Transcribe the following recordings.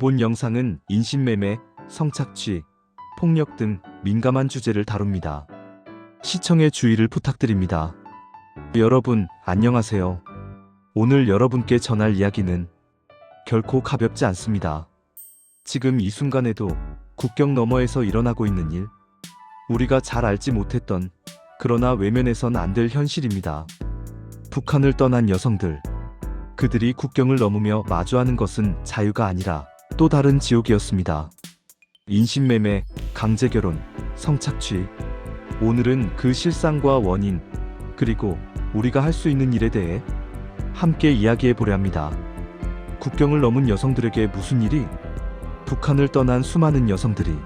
본 영상은 인신매매, 성착취, 폭력 등 민감한 주제를 다룹니다. 시청에 주의를 부탁드립니다. 여러분, 안녕하세요. 오늘 여러분께 전할 이야기는 결코 가볍지 않습니다. 지금 이 순간에도 국경 너머에서 일어나고 있는 일, 우리가 잘 알지 못했던 그러나 외면해선 안 될 현실입니다. 북한을 떠난 여성들, 그들이 국경을 넘으며 마주하는 것은 자유가 아니라 또 다른 지옥이었습니다. 인신매매, 강제결혼, 성착취. 오늘은 그 실상과 원인, 그리고 우리가 할 수 있는 일에 대해 함께 이야기해 보려 합니다. 국경을 넘은 여성들에게 무슨 일이? 북한을 떠난 수많은 여성들이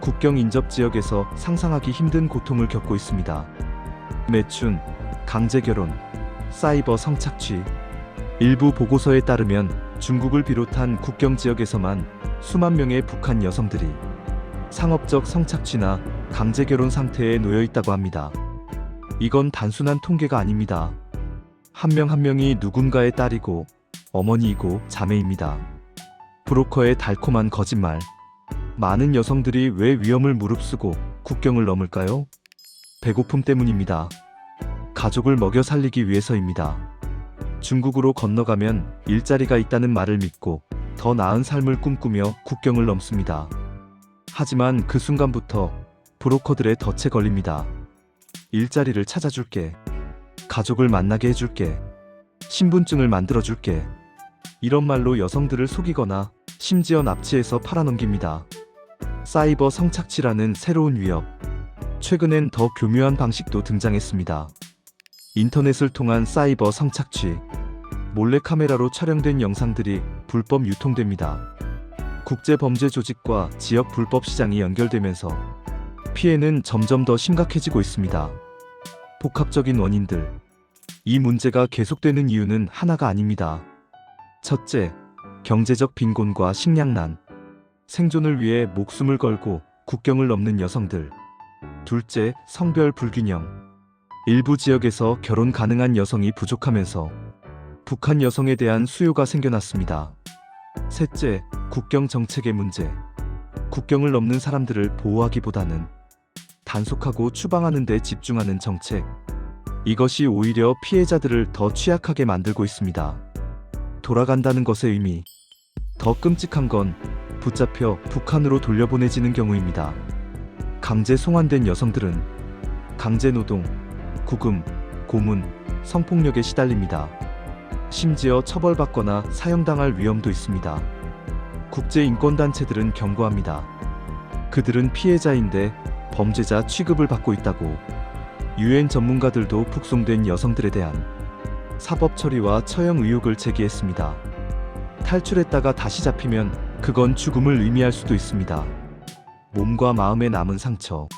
국경 인접 지역에서 상상하기 힘든 고통을 겪고 있습니다. 매춘, 강제결혼, 사이버 성착취. 일부 보고서에 따르면 중국을 비롯한 국경 지역에서만 수만 명의 북한 여성들이 상업적 성착취나 강제 결혼 상태에 놓여 있다고 합니다. 이건 단순한 통계가 아닙니다. 한명한 명이 누군가의 딸이고 어머니이고 자매입니다. 브로커의 달콤한 거짓말. 많은 여성들이 왜 위험을 무릅쓰고 국경을 넘을까요? 배고픔 때문입니다. 가족을 먹여 살리기 위해서입니다. 중국으로 건너가면 일자리가 있다는 말을 믿고 더 나은 삶을 꿈꾸며 국경을 넘습니다. 하지만 그 순간부터 브로커들의 덫에 걸립니다. 일자리를 찾아줄게. 가족을 만나게 해줄게. 신분증을 만들어줄게. 이런 말로 여성들을 속이거나 심지어 납치해서 팔아넘깁니다. 사이버 성착취라는 새로운 위협. 최근엔 더 교묘한 방식도 등장했습니다. 인터넷을 통한 사이버 성착취. 몰래카메라로 촬영된 영상들이 불법 유통됩니다. 국제범죄 조직과 지역 불법 시장이 연결되면서 피해는 점점 더 심각해지고 있습니다. 복합적인 원인들. 이 문제가 계속되는 이유는 하나가 아닙니다. 첫째, 경제적 빈곤과 식량난. 생존을 위해 목숨을 걸고 국경을 넘는 여성들. 둘째, 성별 불균형. 일부 지역에서 결혼 가능한 여성이 부족하면서 북한 여성에 대한 수요가 생겨났습니다. 셋째, 국경 정책의 문제. 국경을 넘는 사람들을 보호하기보다는 단속하고 추방하는 데 집중하는 정책. 이것이 오히려 피해자들을 더 취약하게 만들고 있습니다. 돌아간다는 것의 의미. 더 끔찍한 건 붙잡혀 북한으로 돌려보내지는 경우입니다. 강제 송환된 여성들은 강제 노동, 구금, 고문, 성폭력에 시달립니다. 심지어 처벌받거나 사형당할 위험도 있습니다. 국제인권단체들은 경고합니다. 그들은 피해자인데 범죄자 취급을 받고 있다고. 유엔 전문가들도 북송된 여성들에 대한 사법 처리와 처형 의혹을 제기했습니다. 탈출했다가 다시 잡히면 그건 죽음을 의미할 수도 있습니다. 몸과 마음에 남은 상처.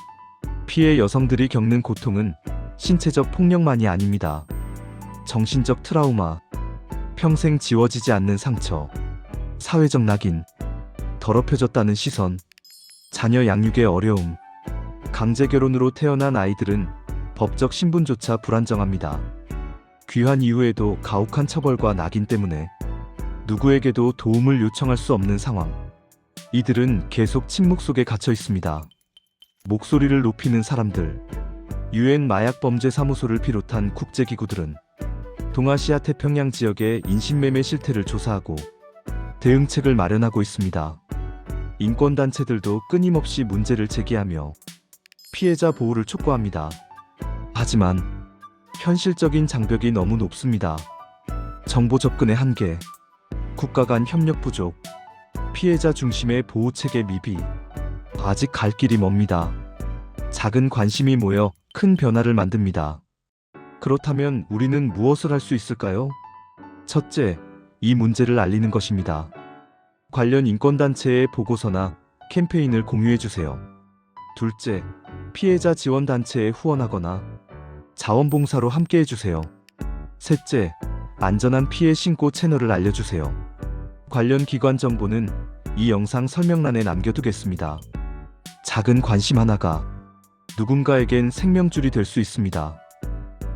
피해 여성들이 겪는 고통은 신체적 폭력만이 아닙니다. 정신적 트라우마, 평생 지워지지 않는 상처, 사회적 낙인, 더럽혀졌다는 시선, 자녀 양육의 어려움, 강제 결혼으로 태어난 아이들은 법적 신분조차 불안정합니다. 귀환 이후에도 가혹한 처벌과 낙인 때문에 누구에게도 도움을 요청할 수 없는 상황. 이들은 계속 침묵 속에 갇혀 있습니다. 목소리를 높이는 사람들, 유엔 마약 범죄 사무소를 비롯한 국제기구들은 동아시아 태평양 지역의 인신매매 실태를 조사하고 대응책을 마련하고 있습니다. 인권단체들도 끊임없이 문제를 제기하며 피해자 보호를 촉구합니다. 하지만 현실적인 장벽이 너무 높습니다. 정보 접근의 한계, 국가 간 협력 부족, 피해자 중심의 보호 체계 미비, 아직 갈 길이 멉니다. 작은 관심이 모여 큰 변화를 만듭니다. 그렇다면 우리는 무엇을 할 수 있을까요? 첫째, 이 문제를 알리는 것입니다. 관련 인권단체의 보고서나 캠페인을 공유해주세요. 둘째, 피해자 지원단체에 후원하거나 자원봉사로 함께 해주세요. 셋째, 안전한 피해 신고 채널을 알려주세요. 관련 기관 정보는 이 영상 설명란에 남겨두겠습니다. 작은 관심 하나가 누군가에겐 생명줄이 될 수 있습니다.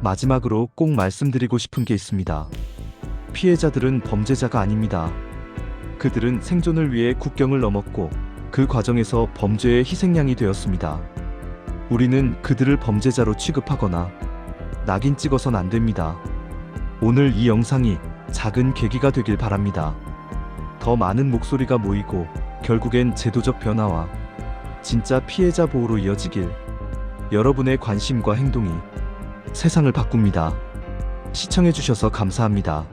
마지막으로 꼭 말씀드리고 싶은 게 있습니다. 피해자들은 범죄자가 아닙니다. 그들은 생존을 위해 국경을 넘었고 그 과정에서 범죄의 희생양이 되었습니다. 우리는 그들을 범죄자로 취급하거나 낙인 찍어선 안 됩니다. 오늘 이 영상이 작은 계기가 되길 바랍니다. 더 많은 목소리가 모이고 결국엔 제도적 변화와 진짜 피해자 보호로 이어지길 여러분의 관심과 행동이 세상을 바꿉니다. 시청해주셔서 감사합니다.